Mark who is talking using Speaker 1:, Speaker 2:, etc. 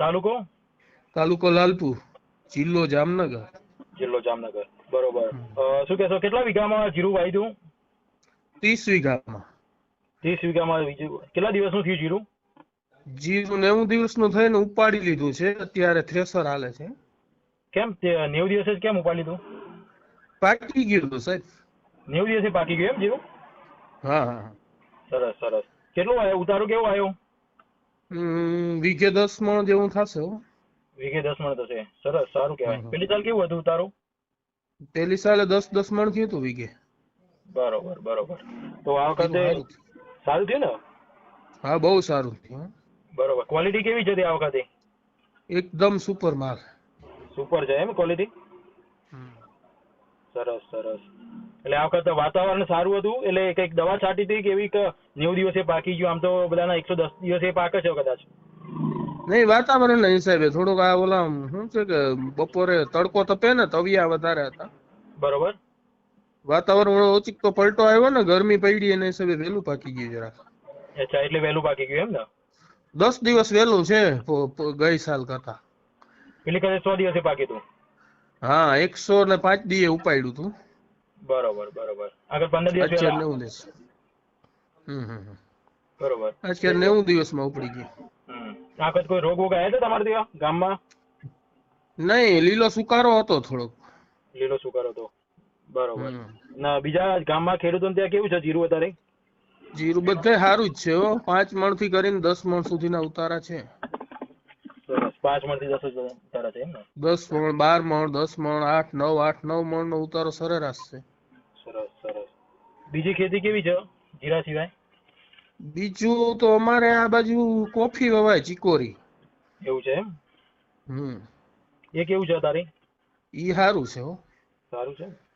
Speaker 1: તાલુકો?
Speaker 2: તાલુકો લાલપુર જિલ્લો જામનગર.
Speaker 1: જિલ્લો જામનગર. બરોબર. શું કહેશો કેટલા વીઘામાં જીરું વાવ્યું
Speaker 2: ત્રીસ વીઘામાં.
Speaker 1: ત્રીસ વીઘામાં કેટલા દિવસનું થયું જીરું?
Speaker 2: જીરું નેવું દિવસનું થઈને ઉપાડી લીધું છે. અત્યારે થ્રેસર હાલે છે.
Speaker 1: કેમ? નેવું દિવસે જ કેમ ઉપાડી લીધું?
Speaker 2: પાકી ગયું સાહેબ.
Speaker 1: નેવું દિવસે પાકી ગયું એમ જીરું?
Speaker 2: હા હા
Speaker 1: સરસ સરસ. કેટલો આવ્યો ઉતારો કેવો આવ્યો
Speaker 2: વીઘે દસ મણ જેવું થશે.
Speaker 1: વીઘે દસ મણ થશે સરસ સારું કહેવાય. પેલી સાલ કેવું હતું તારું?
Speaker 2: પેલી સાલે દસ દસ મણ થયું હતું વીઘે
Speaker 1: બરોબર બરોબર. તો આ વખતે
Speaker 2: સારું થયું.
Speaker 1: ને?
Speaker 2: હા બહુ સારું થયું
Speaker 1: બરોબર. ક્વોલિટી કેવી છે આ વખતે?
Speaker 2: એકદમ સુપર માલ.
Speaker 1: સુપર છે એમ ક્વોલિટી?
Speaker 2: હમ.
Speaker 1: સરસ સરસ. એટલે આ વખતે વાતાવરણ સારું હતું. એટલે કંઈક દવા છાંટી હતી કે એવી નેવું દિવસે પાકી ગયું. આમ તો બધાના એકસો દસ દિવસે પાકે છે કદાચ.
Speaker 2: નહીં વાતાવરણ ના હિસાબે થોડુંક આ ઓલા શું છે કે બપોરે તડકો તપે ને તવિયા વધારે હતા.
Speaker 1: બરોબર.
Speaker 2: વાતાવરણ ઓચિક તો પલટો આવ્યો ને ગરમી પડી એના હિસાબે વહેલું પાકી ગયું જરા
Speaker 1: અચ્છા એટલે વહેલું પાકી ગયું એમ ને?
Speaker 2: દસ દિવસ વહેલું છે ગઈ સાલ કરતા.
Speaker 1: પેલી કદાચ સો દિવસે પાકી હતું.
Speaker 2: હા એકસો ને પાંચ દીએ ઉપાડ્યું હતું.
Speaker 1: બરોબર બરોબર. આગળ પંદર દિવસ
Speaker 2: અત્યારે નેવું દિવસ. હમ હમ.
Speaker 1: બરોબર.
Speaker 2: અત્યારે નેવું દિવસમાં ઉપડી ગઈ.
Speaker 1: હમ. કોઈ રોગ વોગ આવ્યો તમારા ત્યાં ગામમાં?
Speaker 2: નહીં લીલો સુકારો હતો થોડોક.
Speaker 1: લીલો સુકારો હતો. બરોબર. ના બીજા ગામમાં ખેડૂતોને ત્યાં કેવું છે જીરું અત્યારે
Speaker 2: જીરું બધે સારું જ છે હો. પાંચ મણથી કરીને દસ મણ સુધીના ઉતારા છે.
Speaker 1: પાંચ મણથી દસ ઉતારા છે એમ ને?
Speaker 2: દસ મણ બાર મણ દસ મણ આઠ નવ આઠ નવ મણ નો ઉતારો સરેરાશ છે.
Speaker 1: બીજી ખેતી કેવી છે જીરા સિવાય?
Speaker 2: બીજું તો અમારે આ બાજુ કોફી વવાય ચિકોરી.
Speaker 1: એવું છે એમ?
Speaker 2: હમ.
Speaker 1: એ કેવું છે તારી?
Speaker 2: ઈ સારું છે હો.
Speaker 1: સારું છે